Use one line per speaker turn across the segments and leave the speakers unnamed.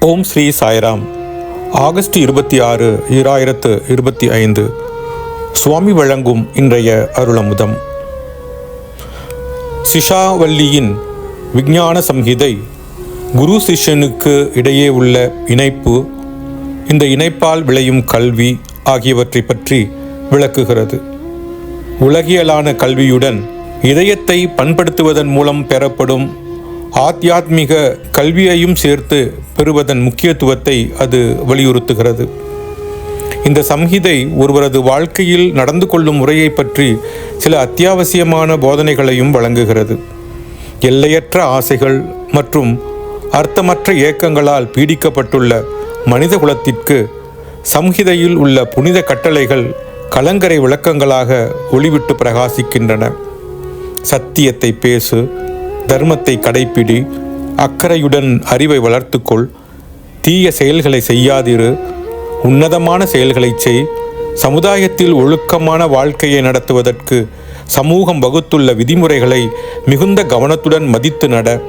ஓம் Sri Sairam. August இருபத்தி ஆறு ஈராயிரத்து இருபத்தி ஐந்து. சுவாமி வழங்கும் இன்றைய அருளமுதம். சிஷாவல்லியின் விஞ்ஞான சம்ஹிதை குரு சிஷ்யனுக்கு இடையே உள்ள இணைப்பு இந்த இணைப்பால் விளையும் கல்வி ஆகியவற்றை பற்றி விளக்குகிறது. உலகியலான கல்வியுடன் இதயத்தை பண்படுத்துவதன் மூலம் பெறப்படும் ஆத்தியாத்மிக கல்வியையும் சேர்த்து பெறுவதன் முக்கியத்துவத்தை அது வலியுறுத்துகிறது. இந்த சம்ஹிதை ஒருவரது வாழ்க்கையில் நடந்து கொள்ளும் முறையை பற்றி சில அத்தியாவசியமான போதனைகளையும் வழங்குகிறது. எல்லையற்ற ஆசைகள் மற்றும் அர்த்தமற்ற ஏக்கங்களால் பீடிக்கப்பட்டுள்ள மனித குலத்திற்கு சம்ஹிதையில் உள்ள புனித கட்டளைகள் கலங்கரை விளக்கங்களாக ஒளிவிட்டு பிரகாசிக்கின்றன. சத்தியத்தை பேசு தர்மத்தை கடைப்பிடி அக்கறையுடன் அறிவை வளர்த்துக்கொள். தீய செயல்களை செய்யாதிரு. உன்னதமான செயல்களை செய். சமுதாயத்தில் ஒழுக்கமான வாழ்க்கையை நடத்துவதற்கு சமூகம் வகுத்துள்ள விதிமுறைகளை மிகுந்த கவனத்துடன் மதித்து நட.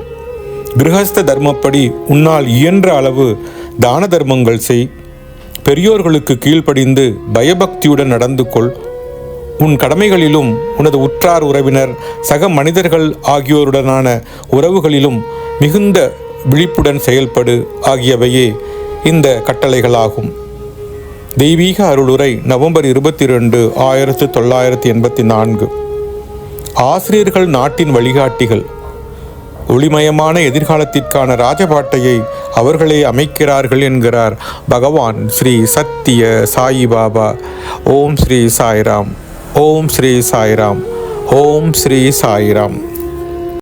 கிரகஸ்த தர்மப்படி உன்னால் இயன்ற அளவு தான தர்மங்கள் செய். பெரியோர்களுக்கு கீழ்ப்படிந்து பயபக்தியுடன் நடந்து கொள். உன் கடமைகளிலும் உனது உற்றார் உறவினர் சக மனிதர்கள் ஆகியோருடனான உறவுகளிலும் மிகுந்த விழிப்புடன் செயல்படு ஆகியவையே இந்த கட்டளைகளாகும். தெய்வீக அருளுரை நவம்பர் இருபத்தி ரெண்டு ஆயிரத்து தொள்ளாயிரத்தி எண்பத்தி நான்கு. ஆசிரியர்கள் நாட்டின் வழிகாட்டிகள். ஒளிமயமான எதிர்காலத்திற்கான ராஜபாட்டையை அவர்களே அமைக்கிறார்கள் என்கிறார் பகவான் ஸ்ரீ சத்திய சாயி பாபா. ஓம் ஸ்ரீ சாய்ராம். ஓம் ஸ்ரீ சாய்ராம். ஓம் ஸ்ரீ சாய்ராம்.